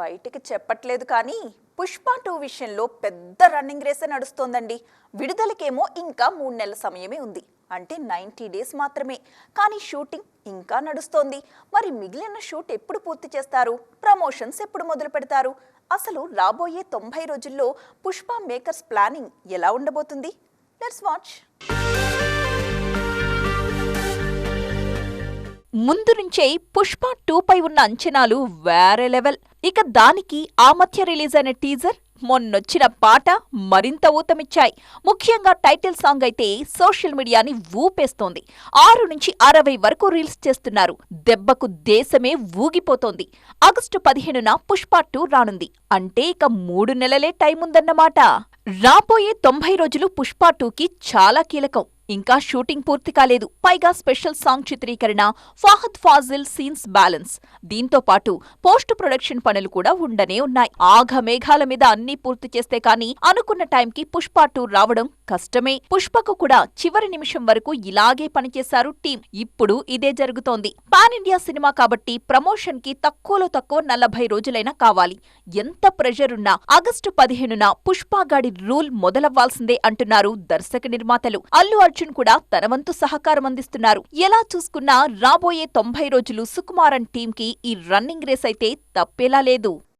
బయటికి చెప్పట్లేదు కానీ పుష్ప టూ విషయంలో పెద్ద రన్నింగ్ రేసే నడుస్తోందండి. విడుదలకేమో ఇంకా మూడు నెలల సమయమే ఉంది. అంటే నైంటీ డేస్ మాత్రమే. కానీ షూటింగ్ ఇంకా నడుస్తోంది. మరి మిగిలిన షూట్ ఎప్పుడు పూర్తి చేస్తారు? ప్రమోషన్స్ ఎప్పుడు మొదలు పెడతారు? అసలు రాబోయే తొంభై రోజుల్లో పుష్ప మేకర్స్ ప్లానింగ్ ఎలా ఉండబోతుంది? లెట్స్ వాచ్ ముందు నుంచే పుష్ప టూ పై ఉన్న అంచనాలు వేరే లెవెల్. ఇక దానికి ఆ మధ్య రిలీజ్ అయిన టీజర్ మొన్నొచ్చిన పాట మరింత ఊతమిచ్చాయి. ముఖ్యంగా టైటిల్ సాంగ్ అయితే సోషల్ మీడియాని ఊపేస్తోంది. ఆరు నుంచి అరవై వరకు రీల్స్ చేస్తున్నారు. దెబ్బకు దేశమే ఊగిపోతోంది. ఆగస్టు పదిహేనున పుష్ప టూ రానుంది. అంటే ఇక మూడు నెలలే టైం ఉందన్నమాట రాబోయే తొంభై రోజులు పుష్ప టూకి చాలా కీలకం. ఇంకా షూటింగ్ పూర్తి కాలేదు. పైగా స్పెషల్ సాంగ్ చిత్రీకరణ ఫాహద్ ఫాజిల్ సీన్స్ బ్యాలెన్స్. దీంతో పాటు పోస్ట్ ప్రొడక్షన్ పనులు కూడా ఉండనే ఉన్నాయి. ఆఘ మేఘాల మీద అన్నీ పూర్తి చేస్తే కానీ అనుకున్న టైంకి పుష్ప టూ రావడం కష్టమే. పుష్పకు కూడా చివరి నిమిషం వరకు ఇలాగే పనిచేశారు టీం. ఇప్పుడు ఇదే జరుగుతోంది. పాన్ ఇండియా సినిమా కాబట్టి ప్రమోషన్కి తక్కువలో తక్కువ నలభై రోజులైనా కావాలి. ఎంత ప్రెషరున్నా ఆగస్టు పదిహేనున పుష్పగాడి రూల్ మొదలవ్వాల్సిందే అంటున్నారు దర్శక నిర్మాతలు. అల్లు అర్జున్ కూడా తన వంతు సహకారం అందిస్తున్నారు. ఎలా చూసుకున్నా రాబోయే తొంభై రోజులు సుకుమారన్ టీంకి ఈ రన్నింగ్ రేస్ అయితే తప్పేలా లేదు.